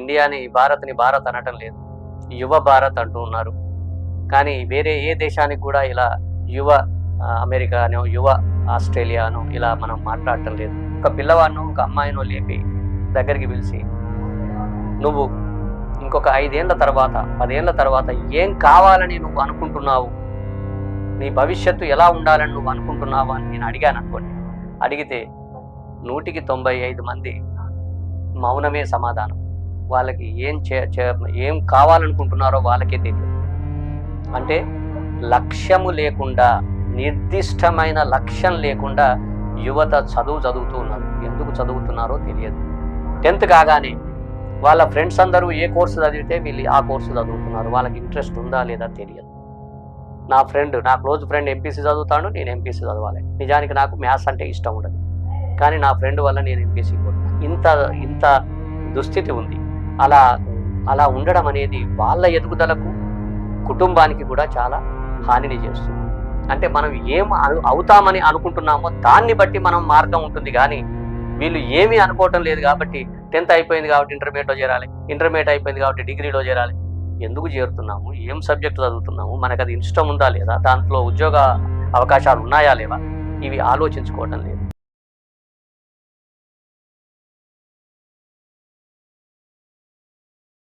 ఇండియాని భారత్ని భారత్ అనటం లేదు. యువ భారత్ అంటూ ఉన్నారు. కానీ వేరే ఏ దేశానికి కూడా ఇలా యువ అమెరికా అమెరికానో యువ ఆస్ట్రేలియానో ఇలా మనం మాట్లాడటం లేదు. ఒక పిల్లవాడినో ఒక అమ్మాయినో లేపి దగ్గరికి పిలిచి నువ్వు ఇంకొక ఐదేళ్ళ తర్వాత పదేళ్ళ తర్వాత ఏం కావాలని నువ్వు అనుకుంటున్నావు? నీ భవిష్యత్తు ఎలా ఉండాలని నువ్వు అనుకుంటున్నావు? అని నేను అడిగాను అనుకోండి. అడిగితే నూటికి తొంభై ఐదు మంది మౌనమే సమాధానం. వాళ్ళకి ఏం చే ఏం కావాలనుకుంటున్నారో వాళ్ళకే తెలియదు. అంటే లక్ష్యము లేకుండా నిర్దిష్టమైన లక్ష్యం లేకుండా యువత చదువు చదువుతూ ఉన్నారు. ఎందుకు చదువుతున్నారో తెలియదు. టెన్త్ కాగానే వాళ్ళ ఫ్రెండ్స్ అందరూ ఏ కోర్సు చదివితే వీళ్ళు ఆ కోర్సు చదువుతున్నారు. వాళ్ళకి ఇంట్రెస్ట్ ఉందా లేదా తెలియదు. నా ఫ్రెండ్ నా క్లోజ్ ఫ్రెండ్ ఎంపీసీ చదువుతాడు నేను ఎంపీసీ చదవాలి. నిజానికి నాకు మ్యాథ్స్ అంటే ఇష్టం ఉండదు. కానీ నా ఫ్రెండ్ వల్ల నేను ఎంపీసీ పోతున్నా ఇంత ఇంత దుస్థితి ఉంది. అలా అలా ఉండడం అనేది వాళ్ళ ఎదుగుదలకు కుటుంబానికి కూడా చాలా హానిని చేస్తుంది. అంటే మనం ఏం అవుతామని అనుకుంటున్నామో దాన్ని బట్టి మనం మార్గం ఉంటుంది కానీ వీళ్ళు ఏమీ అనుకోవటం లేదు కాబట్టి టెన్త్ అయిపోయింది కాబట్టి ఇంటర్మీడియట్లో చేరాలి ఇంటర్మీడియట్ అయిపోయింది కాబట్టి డిగ్రీలో చేరాలి. ఎందుకు చేరుతున్నాము? ఏం సబ్జెక్ట్ చదువుతున్నాము? మనకు అది ఇష్టం ఉందా లేదా? దాంట్లో ఉద్యోగ అవకాశాలు ఉన్నాయా లేవా? ఇవి ఆలోచించుకోవటం లేదు.